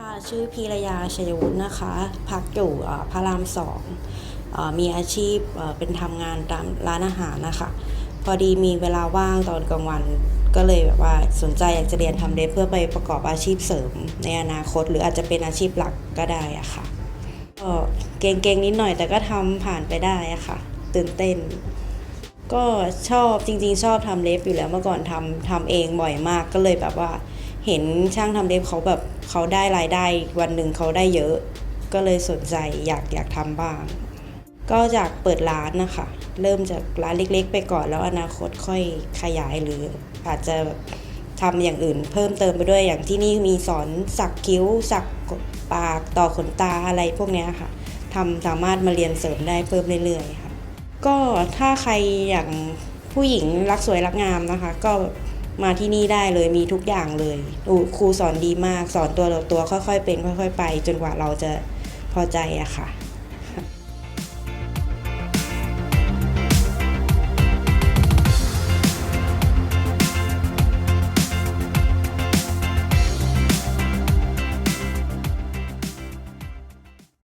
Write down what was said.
ค่ะชื่อพีรยาชัยวุฒินะคะ พักอยู่พระรามสองอมีอาชีพเอ่อเป็นทำงานตามร้านอาหารนะคะ พอดีมีเวลาว่างตอนกลางวัน ก็เลยแบบว่าสนใจอยากจะเรียนทำเล็บเพื่อไปประกอบอาชีพเสริมในอนาคต หรืออาจจะเป็นอาชีพหลักก็ได้อะค่ะก็เก่งๆนิดหน่อยแต่ก็ทำผ่านไปได้อะค่ะ ตื่นเต้น ก็ชอบจริงๆ ชอบทำเล็บอยู่แล้วเมื่อก่อนทำทำเองบ่อยมากก็เลยแบบว่า เห็นช่างทำเล็บเขาแบบเขาได้รายได้วันหนึ่งเขาได้เยอะ ก็เลยสนใจอยากอยากทำบ้าง ก็จากเปิดร้านนะคะ เริ่มจากร้านเล็กๆ ไปก่อนแล้วอนาคตค่อยขยายหรืออาจจะทำอย่างอื่นเพิ่มเติมไปด้วยอย่างที่นี่มีสอนสักคิ้ว สักปากต่อขนตาอะไรพวกนี้ค่ะทำสามารถมาเรียนเสริมได้เพิ่มเรื่อยๆค่ะ ก็ถ้าใครอย่างผู้หญิงรักสวยรักงามนะคะ ก็ มาที่นี่ได้เลยมีทุกอย่างเลยครูสอนดีมากสอนตัวต่อตัวค่อยๆเป็นค่อย ๆ ไป จนกว่าเราจะพอใจอะค่ะ